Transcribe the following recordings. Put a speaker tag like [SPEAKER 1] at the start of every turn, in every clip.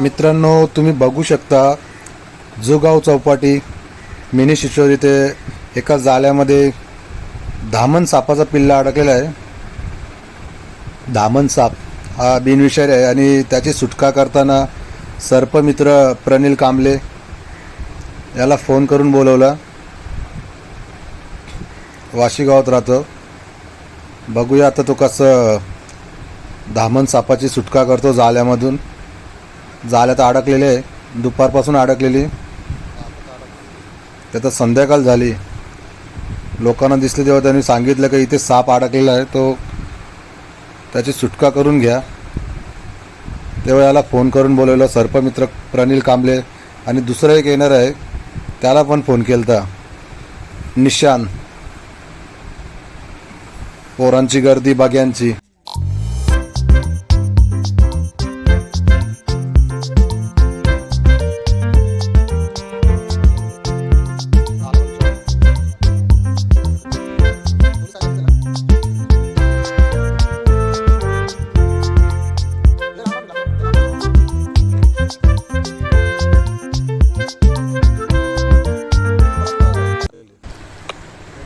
[SPEAKER 1] मित्रांनो तुम्ही बघू शकता जुगाव चौपाटी मिनी शिशोर इथे एका जाळ्यामध्ये धामण सापाचा पिल्ला अडकलेला आहे. धामण साप हा बिनविषारी आहे आणि त्याची सुटका करताना सर्पमित्र प्रनिल कांबले याला फोन करून बोलवला. वाशीगावात राहतं. राहतो बघूया आता तो कसं धामण सापाची सुटका करतो जाल्यामधून. जाल्यात अडकलेले आहे दुपारपासून अडकलेली. त्यात संध्याकाळ झाली. लोकांना दिसले तेव्हा त्यांनी सांगितलं की इथे साप अडकलेला आहे तो त्याची सुटका करून घ्या. तेव्हा याला फोन करून बोलवलं सर्पमित्र प्रनिल कांबले आणि दुसरं एक येणार आहे त्याला पण फोन केलता. निशान. पोरांची गर्दी बाग्यांची.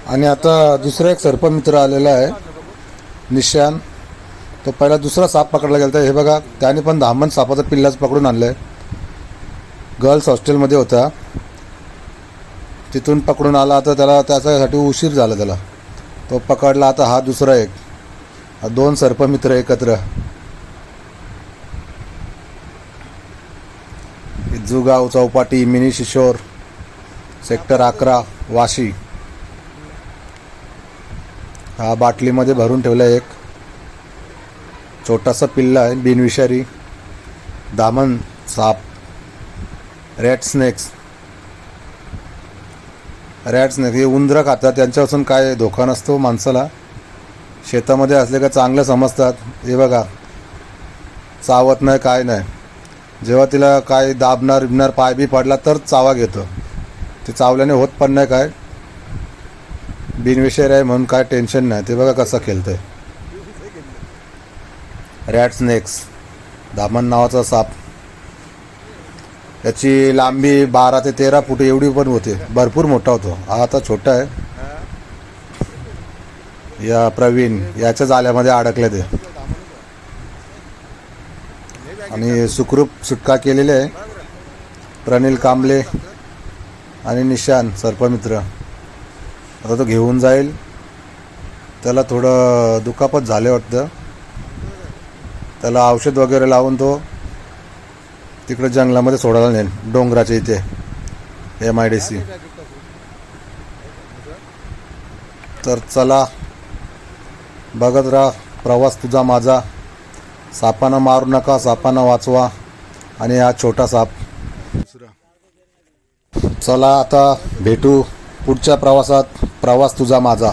[SPEAKER 1] आणि आता दुसरा एक सर्पमित्र आलेला आहे निशान तो पहिला दुसरा साप पकडला गेला हे बघा त्याने पण धामण सापाचा पिल्लाच पकडून आणलं आहे गर्ल्स हॉस्टेलमध्ये होता. तिथून पकडून आला. आता त्याला त्याच्यासाठी उशीर झाला त्याला. तो पकडला. आता हा दुसरा एक. हा दोन सर्पमित्र एकत्र. जुगाव चौपाटी मिनी शिशोर सेक्टर अकरा वाशी. हा बाटलीमध्ये भरून ठेवला एक. छोटासा पिल्ला आहे बिनविषारी. दामन साप. रॅट स्नेक्स रॅट स्नेक्स हे उंदरं खातात. त्यांच्यापासून काय धोका नसतो माणसाला. शेतामध्ये असले का चांगलं समजतात. हे बघा. चावत नाही काय नाही. जेव्हा तिला काय दाबणार बिबणार पाय बी पडला तर चावा घेतो. ते चावल्याने होत पण नाही काय. बिनविषय आहे म्हणून काय टेन्शन नाही. ते बघा कसं खेळतंय. रॅट स्नेक्स दामन नावाचा साप. याची लांबी बारा ते तेरा फूट एवढी पण होते. भरपूर मोठा होतो. हा आता छोटा आहे. या प्रवीण याच्या जाल्यामध्ये अडकले ते. आणि सुखरूप सुटका केलेली आहे. प्रनिल कांबले आणि निशान सर्पमित्र. आता तो घेऊन जाईल. त्याला थोडं दुखापत झाले वाटतं. त्याला औषध वगैरे लावून तो तिकडे जंगलामध्ये सोडायला नेईल डोंगराच्या इथे एम आय डी सी तर चला बघत राहा प्रवास तुझा माझा. सापानं मारू नका सापानं वाचवा आणि हा छोटा साप. चला आता भेटू पुढच्या प्रवासात. प्रवास तुझा माझा.